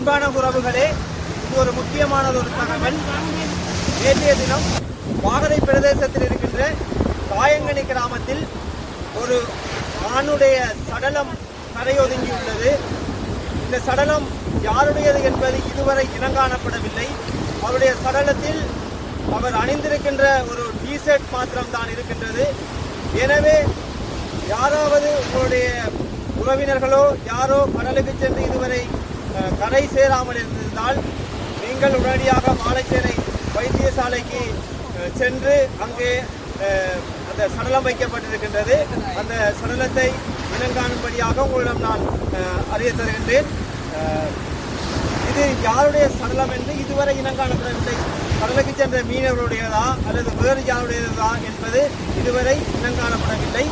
அன்பான உறவுகளே இது ஒரு முக்கியமானது ஒரு தகவல். நேற்றைய தினம் வாகரை பிரதேசத்தில் இருக்கின்ற காயங்கனி கிராமத்தில் ஒரு ஆணுடைய சடலம் கரையொதுங்கியுள்ளது இந்த சடலம் யாருடையது என்பது இதுவரை இனங்காணப்படவில்லை அவருடைய சடலத்தில் அவர் அணிந்திருக்கின்ற ஒரு டிஷர்ட் மாத்திரம்தான் இருக்கின்றது. எனவே யாராவது உங்களுடைய உறவினர்களோ யாரோ கடலுக்கு சென்று இதுவரை கரை சேராமல் இருந்திருந்தால் நீங்கள் உடனடியாக மாலைச்சேரை வைத்தியசாலைக்கு சென்று அங்கே அந்த சடலம் வைக்கப்பட்டிருக்கின்றது. அந்த சடலத்தை இனங்காணும்படியாக உங்களிடம் நான் அறிய தருகின்றேன். இது யாருடைய சடலம் என்று இதுவரை இனங்காணப்படவில்லை கடலுக்கு சென்ற மீனவருடையதா அல்லது வேறு யாருடையதா என்பது இதுவரை இனங்காணப்படவில்லை.